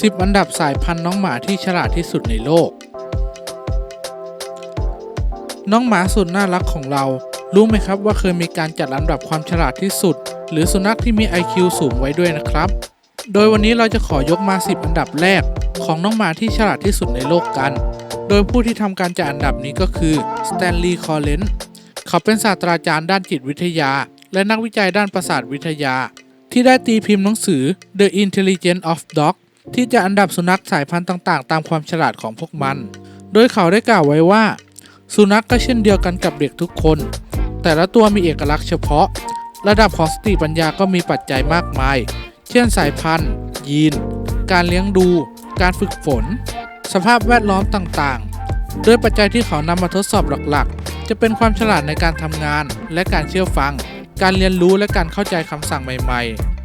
10 อันดับสายพันธุ์น้องหมาที่ฉลาดที่สุดในโลก น้องหมาสุดน่ารักของเรา รู้ไหมครับว่าเคยมีการจัดลำดับความฉลาดที่สุด หรือสุนัขที่มี IQ สูงไว้ด้วยนะครับ โดยวันนี้เราจะขอยกมา 10 อันดับแรก ของน้องหมาที่ฉลาดที่สุดในโลกกัน โดยผู้ที่ทำการจัดอันดับนี้ก็คือสแตนลีย์คอลเลนเขาเป็นศาสตราจารย์ด้านจิตวิทยา และนักวิจัยด้านประสาทวิทยา ที่ได้ตีพิมพ์หนังสือ The Intelligence of Dog ที่จะอันดับสุนัขสายพันธุ์ต่างๆ ตามความฉลาดของพวกมัน โดยเขาได้กล่าวไว้ว่า สุนัขก็เช่นเดียวกันกับเด็กทุกคน แต่ละตัวมีเอกลักษณ์เฉพาะ ระดับของสติปัญญาก็มีปัจจัยมากมาย เช่นสายพันธุ์ ยีน การเลี้ยงดู การฝึกฝน สภาพแวดล้อมต่างๆ โดยปัจจัยที่เขานำมาทดสอบหลักๆ จะเป็นความฉลาดในการทำงาน และการเชื่อฟัง การเรียนรู้และการเข้าใจคำสั่งใหม่ ๆ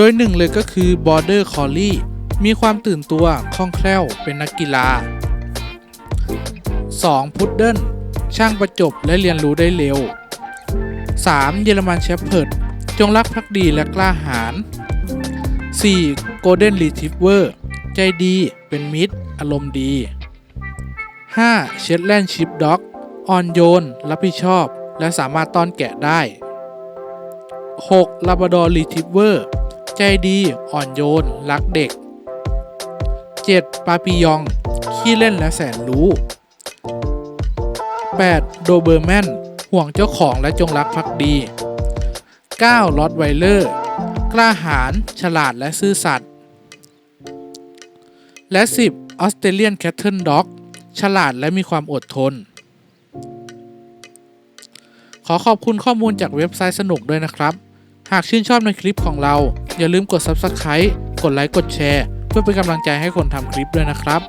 ดยหนึ่งเลยก็คือ Border Collie มีความตื่นตัวคล่องแคล่วเป็นนักกีฬา 2. พุดเดิ้ลช่างประจบและเรียนรู้ได้เร็ว 3. เยอรมันเชฟเพิร์ดจงรักภักดีและกล้าหาญ 4. Golden Retriever ใจดีเป็นมิตร อารมณ์ดี 5. Shetland Sheepdog อ่อนโยน รับผิดชอบ และสามารถต้อนแกะได้ 6. Labrador Retriever ใจดี อ่อนโยน รักเด็ก 7. ปาปิยอง ขี้เล่นและแสนรู้ 8. โดเบอร์แมน ห่วงเจ้าของและจงรักภักดี 9. ลอตไวเลอร์ กล้าหาญ ฉลาดและซื่อสัตย์ และ 10. ออสเตรเลียนแคทเทิลด็อก ฉลาดและมีความอดทน ขอขอบคุณข้อมูลจากเว็บไซต์สนุกด้วยนะครับ หากชื่นชอบในคลิปของเรา อย่าลืมกด Subscribe กดไลค์กดแชร์ เพื่อเป็นกำลังใจให้คนทำคลิปด้วยนะครับ